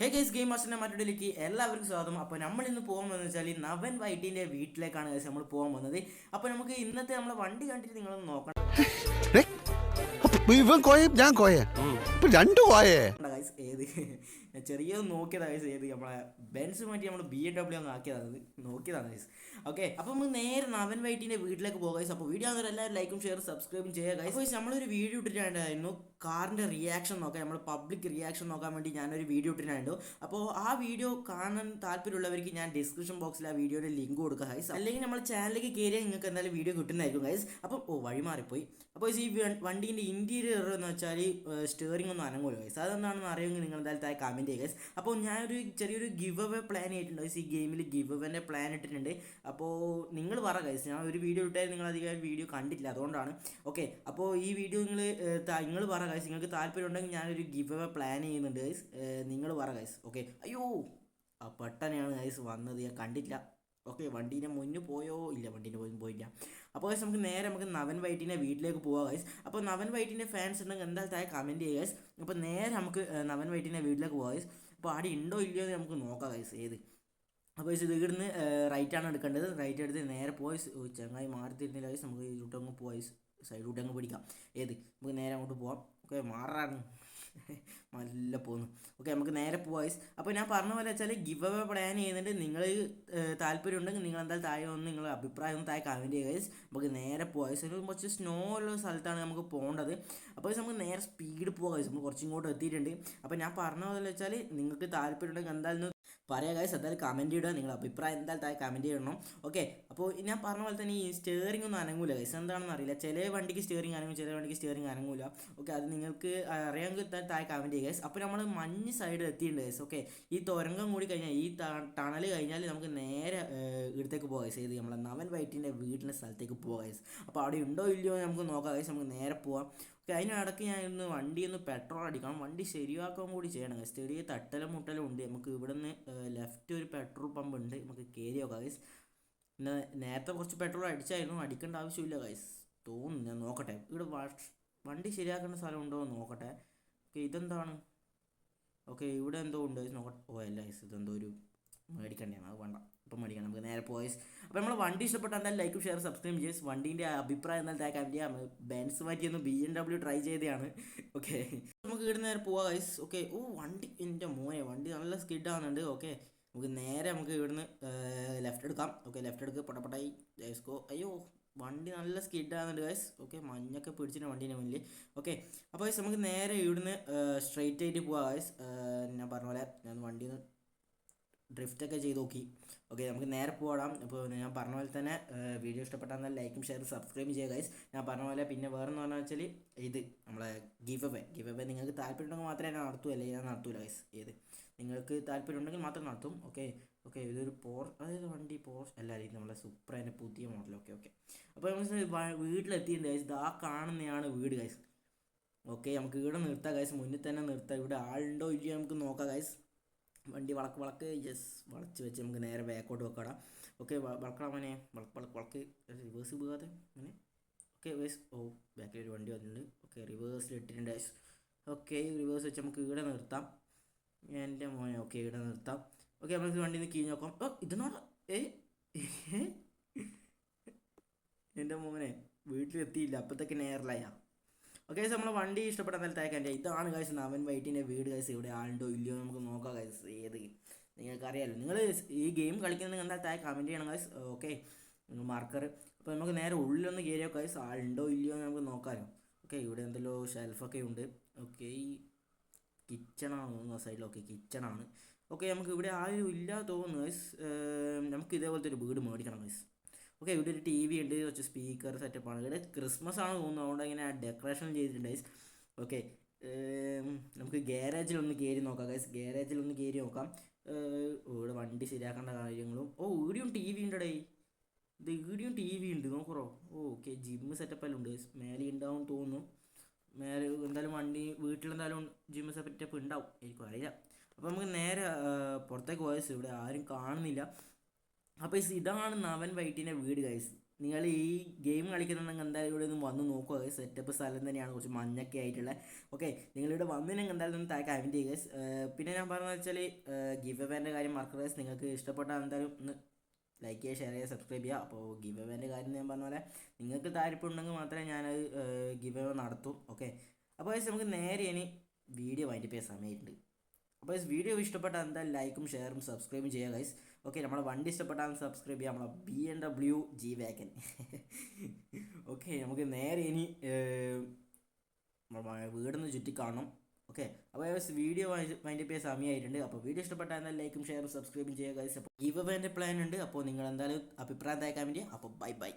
Hey guys game മാസ്റ്ററിന്റെ മറ്റൊടിലേക്ക് എല്ലാവർക്കും സ്വാഗതം. അപ്പോൾ നമ്മൾ ഇന്ന് പോകാൻ പോകുന്നത് വെച്ചാൽ നവൻ വൈറ്റിന്റെ വീട്ടിലേക്കാണ് ഗൈസ് നമ്മൾ പോകാൻ വന്നത്. അപ്പോൾ നമുക്ക് ഇന്നത്തെ നമ്മളെ വണ്ടി കണ്ടിട്ട് നിങ്ങളൊന്ന് നോക്കണം. ഇവൻ കോയ ഞാൻ കോയ? ഇപ്പൊ രണ്ടു കോയേ? ഗൈസ് ഏത്? ചെറിയ നോക്കിയതാ ഗൈസ് ഏത്? നമ്മളെ ബെൻസ് മാറ്റി നമ്മൾ ബി എം ഡബ്ല്യു അങ്ങ് ആക്കിയതാണ് നോക്കിയതാണ് ഗൈസ് ഓക്കെ അപ്പോൾ നമ്മൾ നേരെ നവൻ വൈറ്റിന്റെ വീട്ടിലേക്ക് പോകാം ഗൈസ് അപ്പോൾ വീഡിയോ ആണെങ്കിൽ എല്ലാവരും ലൈക്കും ഷെയർ സബ്സ്ക്രൈബും ചെയ്യുക ഗൈസ് നമ്മളൊരു വീഡിയോ ഇട്ടിട്ടുണ്ടായിരുന്നു കാറിന്റെ റിയാക്ഷൻ നോക്കാൻ നമ്മൾ പബ്ലിക് റിയാക്ഷൻ നോക്കാൻ വേണ്ടി ഞാനൊരു വീഡിയോ ഇട്ടിട്ടുണ്ടായിരുന്നു. അപ്പോൾ ആ വീഡിയോ കാണാൻ താല്പര്യമുള്ളവർക്ക് ഞാൻ ഡിസ്ക്രിപ്ഷൻ ബോക്സിൽ ആ വീഡിയോയുടെ ലിങ്ക് കൊടുക്കുക ഹൈസ് അല്ലെങ്കിൽ നമ്മൾ ചാനലിലേക്ക് കയറിയാൽ നിങ്ങൾക്ക് എന്തായാലും വീഡിയോ കിട്ടുന്നതായിരിക്കും ഗൈസ് അപ്പം ഓ വഴി മാറിപ്പോയി. അപ്പോൾ ഈ വണ്ടീന്റെ ഇന്റീരിയർ എന്ന് വെച്ചാൽ സ്റ്റിയറിംഗ് ഒന്നും അനങ്ങൂല ഗൈസ് അതെന്താണെന്ന് അറിയുമെങ്കിൽ നിങ്ങൾ എന്തായാലും താഴെ കമന്റ് ചെയ്യുക ഗൈസ് അപ്പോൾ ഞാനൊരു ചെറിയൊരു ഗിവ് അവേ പ്ലാൻ ചെയ്തിട്ടുണ്ട് ഹൈസ് ഈ ഗെയിമിൽ ഗിവ് അവേന്റെ പ്ലാൻ ഇട്ടിട്ടുണ്ട്. അപ്പോൾ നിങ്ങൾ പറ ഗൈസ് ഞാൻ ഒരു വീഡിയോ ഇട്ടാൽ നിങ്ങൾ അധികം വീഡിയോ കണ്ടിട്ടില്ല അതുകൊണ്ടാണ്. ഓക്കെ അപ്പോൾ ഈ വീഡിയോ നിങ്ങൾ നിങ്ങൾ പറ ഗൈസ് നിങ്ങൾക്ക് താല്പര്യം ഉണ്ടെങ്കിൽ ഞാനൊരു ഗിവ് അവ പ്ലാൻ ചെയ്യുന്നുണ്ട് ഗൈസ് നിങ്ങൾ പറ ഗൈസ് ഓക്കെ അയ്യോ ആ പെട്ടെന്നാണ് ഗൈസ് വന്നത്. ഞാൻ കണ്ടില്ല ഓക്കെ വണ്ടീന്റെ മുന്നിൽ പോയോ? ഇല്ല വണ്ടീന്റെ മുന്നിൽ പോയില്ല. അപ്പോൾ ഗൈസ് നമുക്ക് നേരെ നമുക്ക് നവൻ വൈറ്റിന്റെ വീട്ടിലേക്ക് പോവാം ഗൈസ് അപ്പോൾ നവൻ വൈറ്റിന്റെ ഫാൻസ് ഉണ്ടെങ്കിൽ എന്തായാലും താഴെ കമന്റ് ചെയ്യുക ഗൈസ് അപ്പോൾ നേരെ നമുക്ക് നവൻ വൈറ്റിന്റെ വീട്ടിലേക്ക് പോവാം ഗൈസ് അപ്പോൾ ആടെ ഉണ്ടോ ഇല്ലയോ എന്ന് നമുക്ക് നോക്കാം ഗൈസ് ഏത്. അപ്പോൾ ഇത് ഇവിടുന്ന് റൈറ്റാണ് എടുക്കേണ്ടത്. റൈറ്റ് എടുത്ത് നേരെ പോയി ചങ്ങായി മാറി തരുന്നില്ല ഗൈസ് നമുക്ക് അങ്ങ് പോയി സൈഡ് കൂട്ടി അങ്ങ് പിടിക്കാം. ഏത്? നമുക്ക് നേരെ അങ്ങോട്ട് പോവാം. ഓക്കെ മാറാണ് നല്ല പോന്നു. ഓക്കെ നമുക്ക് നേരെ പോവാം അപ്പോൾ ഞാൻ പറഞ്ഞ പോലെ വെച്ചാൽ ഗിവ് അവേ പ്ലാൻ ചെയ്യുന്നുണ്ട് നിങ്ങൾ താല്പര്യം ഉണ്ടെങ്കിൽ നിങ്ങൾ എന്തായാലും താഴെ ഒന്ന് നിങ്ങളുടെ അഭിപ്രായം ഒന്ന് താഴെ കമന്റ് ചെയ്യുക. നമുക്ക് നേരെ പോവാം guys. ഒരു കുറച്ച് സ്നോ ഉള്ള സ്ഥലത്താണ് നമുക്ക് പോകേണ്ടത്. അപ്പോൾ നമുക്ക് നേരെ സ്പീഡ് പോകാം. നമ്മൾ കുറച്ച് ഇങ്ങോട്ട് എത്തിയിട്ടുണ്ട്. അപ്പോൾ ഞാൻ പറഞ്ഞ പോലെ വെച്ചാൽ നിങ്ങൾക്ക് താല്പര്യം ഉണ്ടെങ്കിൽ എന്തായാലും പറയാ ഗൈസ് എന്തായാലും കമന്റ് ഇടുക. നിങ്ങളുടെ അഭിപ്രായം എന്തായാലും താഴെ കമന്റ് ചെയ്യണം ഓക്കെ അപ്പോൾ ഞാൻ പറഞ്ഞ പോലെ തന്നെ ഈ സ്റ്റിയറിംഗ് ഒന്നും അനങ്ങൂല ഗൈസ് എന്താണെന്ന് അറിയില്ല. ചില വണ്ടിക്ക് സ്റ്റിയറിംഗ് അനങ്ങും ചില വണ്ടിക്ക് സ്റ്റിയറിംഗ് അനങ്ങൂല. ഓക്കെ അത് നിങ്ങൾക്ക് അറിയാമെങ്കിൽ താ- താഴെ കമന്റ് ചെയ്യുക അപ്പോൾ നമ്മൾ മഞ്ഞ് സൈഡ് എത്തിയിട്ടുണ്ട് ഗൈസ് ഓക്കെ ഈ തുരങ്കം കൂടി കഴിഞ്ഞാൽ ഈ ടണൽ കഴിഞ്ഞാൽ നമുക്ക് നേരെ ഇടത്തേക്ക് പോകാം ഗൈസ് ഏത് നമ്മളെ നവൻ വൈറ്റിന്റെ വീട്ടിന്റെ സ്ഥലത്തേക്ക് പോകാം ഗൈസ് അപ്പോൾ അവിടെ ഉണ്ടോ ഇല്ലയോ നമുക്ക് നോക്കാം ഗൈസ് നമുക്ക് നേരെ പോവാം. ഓക്കെ അതിനിടയ്ക്ക് ഞാൻ ഇന്ന് വണ്ടി ഒന്ന് പെട്രോൾ അടിക്കണം. വണ്ടി ശരിയാക്കാൻ കൂടി ചെയ്യണം ഗൈസ് ചെറിയ തട്ടലും മുട്ടലും ഉണ്ട്. നമുക്ക് ഇവിടെ നിന്ന് ലെഫ്റ്റ് ഒരു പെട്രോൾ പമ്പ് ഉണ്ട്. നമുക്ക് കയറി നോക്കാം ഗൈസ് നേരത്തെ കുറച്ച് പെട്രോൾ അടിച്ചായിരുന്നു. അടിക്കേണ്ട ആവശ്യമില്ല ഗൈസ് തോന്നുന്നു. ഞാൻ നോക്കട്ടെ. ഇവിടെ വണ്ടി ശരിയാക്കേണ്ട സ്ഥലം ഉണ്ടോ എന്ന് നോക്കട്ടെ. ഓക്കെ ഇതെന്താണ്? ഓക്കെ ഇവിടെ എന്തോ ഉണ്ട്. നോട്ട് ഓ അല്ല ഇതെന്തോ ഒരു മേടിക്കണ്ടാണ് അത് വേണ്ട. ഇപ്പം മേടിക്കണം. നമുക്ക് നേരെ പോയസ് അപ്പോൾ നമ്മൾ വണ്ടി ഇഷ്ടപ്പെട്ട എന്തായാലും ലൈക്കും ഷെയർ സബ്സ്ക്രൈബ് ചെയ്യും വണ്ടീന്റെ അഭിപ്രായം എന്നാൽ താഴെ കമന്റ് ചെയ്യാം. ബെൻസ് മാറ്റിയൊന്ന് ബി എം ഡബ്ല്യൂ ട്രൈ ചെയ്തതാണ്. ഓക്കെ നമുക്ക് ഇവിടെ നേരെ പോവാം ഗൈസ് ഓക്കെ ഓ വണ്ടി. എന്റെ മോനെ വണ്ടി നല്ല സ്കിഡ് ആവുന്നുണ്ട് ഓക്കെ നമുക്ക് നേരെ നമുക്ക് ഇവിടുന്ന് ലെഫ്റ്റ് എടുക്കാം. ഓക്കെ ലെഫ്റ്റ് എടുക്കുക പൊട്ടപ്പൊട്ടായി. ജയസ്കോ അയ്യോ വണ്ടി നല്ല സ്കിഡ് ആവുന്നുണ്ട് ഗൈസ് ഓക്കെ മഞ്ഞൊക്കെ പിടിച്ചിട്ട് വണ്ടീന്റെ മുന്നിൽ ഓക്കെ അപ്പോൾ ഗൈസ് നമുക്ക് നേരെ ഇവിടുന്ന് സ്ട്രെയിറ്റ് ആയിട്ട് പോവാം ഗൈസ് ഞാൻ പറഞ്ഞ പോലെ ഞാൻ വണ്ടിയിൽ ഒന്ന് ഡ്രിഫ്റ്റ് ഒക്കെ ചെയ്ത് നോക്കി. ഓക്കെ നമുക്ക് നേരെ പോകാം അപ്പോൾ ഞാൻ പറഞ്ഞ പോലെ തന്നെ വീഡിയോ ഇഷ്ടപ്പെട്ടാൽ ലൈക്കും ഷെയറും സബ്സ്ക്രൈബ് ചെയ്യുക ഗൈസ് ഞാൻ പറഞ്ഞ പോലെ പിന്നെ വേറെ എന്ന് പറഞ്ഞാൽ വെച്ചാൽ ഇത് നമ്മളെ ഗിവ് അവേ ഗിവ് അവേ നിങ്ങൾക്ക് താല്പര്യം ഉണ്ടെങ്കിൽ മാത്രമേ ഞാൻ നടത്തൂ അല്ലെങ്കിൽ ഞാൻ നടത്തൂല ഗൈസ് ഏത്? നിങ്ങൾക്ക് താല്പര്യം ഉണ്ടെങ്കിൽ മാത്രം നടത്തും. ഓക്കെ ഓക്കെ ഇതൊരു പോർ അതായത് വണ്ടി പോർ അല്ല ഇത് നമ്മളെ സൂപ്പർ അതിന്റെ പുതിയ മോഡൽ ഓക്കെ ഓക്കെ അപ്പോൾ നമ്മൾ വീട്ടിലെത്തിയിട്ടുണ്ട് ഗൈസ് ഇതാ കാണുന്നതാണ് വീട് ഗൈസ് ഓക്കെ നമുക്ക് ഇവിടെ നിർത്താം ഗൈസ് മുന്നിൽ തന്നെ നിർത്താം. ഇവിടെ ആളുണ്ടോ ഇല്ലയോ നമുക്ക് നോക്കാം ഗൈസ് വണ്ടി വളക്ക് വളക്ക് ജസ് വളച്ച് വെച്ച് നമുക്ക് നേരെ ബാക്കോട്ട് വെക്കടാം. ഓക്കെ വളക്കണം അങ്ങനെ വളക്ക് വളക്ക് വളക്ക്. റിവേഴ്സ് പോകാതെ അങ്ങനെ ഓക്കെ വേസ് ഓ ബാക്കിൽ ഒരു വണ്ടി വന്നിട്ടുണ്ട്. ഓക്കെ റിവേഴ്സിൽ ഇട്ടിട്ടുണ്ട് ഓക്കെ റിവേഴ്സ് വെച്ച് നമുക്ക് ഇവിടെ നിർത്താം. എന്റെ മോനെ ഓക്കെ ഇവിടെ നിർത്താം. ഓക്കെ നമുക്ക് വണ്ടി നിന്ന് കീഞ്ഞ് നോക്കാം. ഓ ഇത് നോടാ. ഏ ഏ? എന്റെ മോനെ വീട്ടിലെത്തിയില്ല. അപ്പോഴത്തേക്ക് നേരലായ. ഓക്കെ ഗൈസ് നമ്മളെ വണ്ടി ഇഷ്ടപ്പെട്ട സ്ഥലത്തേക്ക് എന്റെ ഇതാണ് ഗൈസ് നവൻ വൈറ്റിന്റെ വീട് ഗൈസ് ഇവിടെ ആളുണ്ടോ ഇല്ലയോ നമുക്ക് നോക്കാം ഗൈസ് ഏത്? നിങ്ങൾക്ക് അറിയാലോ നിങ്ങൾ ഈ ഗെയിം കളിക്കുന്നത് എന്താ താഴെ കമന്റ് ചെയ്യണം ഗൈസ് ഓക്കെ മാർക്കർ അപ്പോൾ നമുക്ക് നേരെ ഉള്ളിലൊന്ന് കയറിയോ ഗൈസ് ആളുണ്ടോ ഇല്ലയോ നമുക്ക് നോക്കാമല്ലോ ഓക്കെ ഇവിടെ എന്തെല്ലോ ഷെൽഫൊക്കെ ഉണ്ട്. ഓക്കെ ഈ കിച്ചണാണ് ഓക്കെ കിച്ചണാണ് ഓക്കെ നമുക്ക് ഇവിടെ ആരും ഇല്ല തോന്നുന്നു ഗൈസ് നമുക്ക് ഇതേപോലത്തെ ഒരു വീട് മേടിക്കണം ഗൈസ് ഓക്കെ ഇവിടെ ഒരു ടി വി ഉണ്ട് കുറച്ച് സ്പീക്കർ സെറ്റപ്പ് ആണ്. ഇവിടെ ക്രിസ്മസ് ആണ് തോന്നുന്നത് അതുകൊണ്ട് ഇങ്ങനെ ഡെക്കറേഷൻ ചെയ്തിട്ടുണ്ട് ഗൈസ് ഓക്കെ നമുക്ക് ഗ്യാരേജിൽ ഒന്ന് കയറി നോക്കാം ഗൈസ് ഗ്യാരേജിൽ ഒന്ന് കയറി നോക്കാം. ഇവിടെ വണ്ടി ശരിയാക്കേണ്ട കാര്യങ്ങളും. ഓ ഇവിടെയും ടി വി ഉണ്ടടേ. ഇത് ഇവിടെയും ടി വി ഉണ്ട് നോക്കുറോ. ഓക്കെ ജിമ്മ് സെറ്റപ്പ് എല്ലാം ഉണ്ട് ഗൈസ് മേലെ ഉണ്ടാവും തോന്നുന്നു. മേലെ എന്തായാലും വണ്ടി വീട്ടിലെന്തായാലും ജിമ്മ് സെറ്റപ്പ് ഉണ്ടാവും എനിക്കും അറിയില്ല അപ്പോൾ നമുക്ക് നേരെ പുറത്തേക്ക് പോയസ് ഇവിടെ ആരും കാണുന്നില്ല. അപ്പോൾ ഈ ഇതാണ് നവൻ വൈറ്റിന്റെ വീട് ഗൈസ് നിങ്ങൾ ഈ ഗെയിം കളിക്കുന്നുണ്ടെങ്കിൽ എന്തായാലും ഇവിടെ ഒന്ന് വന്ന് നോക്കുക സെറ്റപ്പ് സ്ഥലം തന്നെയാണ്. കുറച്ച് മഞ്ഞൊക്കെ ആയിട്ടുള്ള. ഓക്കെ നിങ്ങളിവിടെ വന്നിട്ടുണ്ടെങ്കിൽ എന്തായാലും ഒന്ന് താഴെ കമന്റ് ചെയ്യുക. പിന്നെ ഞാൻ പറഞ്ഞതെന്ന് വെച്ചാൽ ഗിവ് എവേന്റെ കാര്യം മറക്കുക. നിങ്ങൾക്ക് ഇഷ്ടപ്പെട്ടാൽ എന്തായാലും ഒന്ന് ലൈക്ക് ചെയ്യുക ഷെയർ ചെയ്യുക സബ്സ്ക്രൈബ് ചെയ്യുക. അപ്പോൾ ഗിവ് എവേന്റെ കാര്യം ഞാൻ പറഞ്ഞ പോലെ നിങ്ങൾക്ക് താല്പര്യമുണ്ടെങ്കിൽ മാത്രമേ ഞാനത് ഗിവ് എവേ നടത്തും. ഓക്കെ അപ്പോൾ നമുക്ക് നേരെ ഇനി വീഡിയോ വൈൻഡ് ചെയ്യാൻ സമയമുണ്ട്. അപ്പോൾ ഈ വീഡിയോ ഇഷ്ടപ്പെട്ടാൽ എന്താ ലൈക്കും ഷെയറും സബ്സ്ക്രൈബും ചെയ്യുക ഗൈസ് ഓക്കെ നമ്മളെ വണ്ടി ഇഷ്ടപ്പെട്ടാൽ സബ്സ്ക്രൈബ് ചെയ്യുക നമ്മളെ B N W G wagon okay നമുക്ക് നേരെ ഇനി വീടിന്ന് ചുറ്റി കാണണം. ഓക്കെ അപ്പോൾ വീഡിയോ വൈൻഡ് ചെയ്യാൻ സമയമായിട്ടുണ്ട് അപ്പോൾ വീഡിയോ ഇഷ്ടപ്പെട്ടാൽ എന്താ ലൈക്കും ഷെയറും സബ്സ്ക്രൈബും ചെയ്യുക ഗൈസ് അപ്പോൾ ഗീവ് എന്റെ പ്ലാൻ ഉണ്ട്. അപ്പോൾ നിങ്ങൾ എന്തായാലും അഭിപ്രായം തയ്ക്കാൻ വേണ്ടി അപ്പോൾ ബൈ ബൈ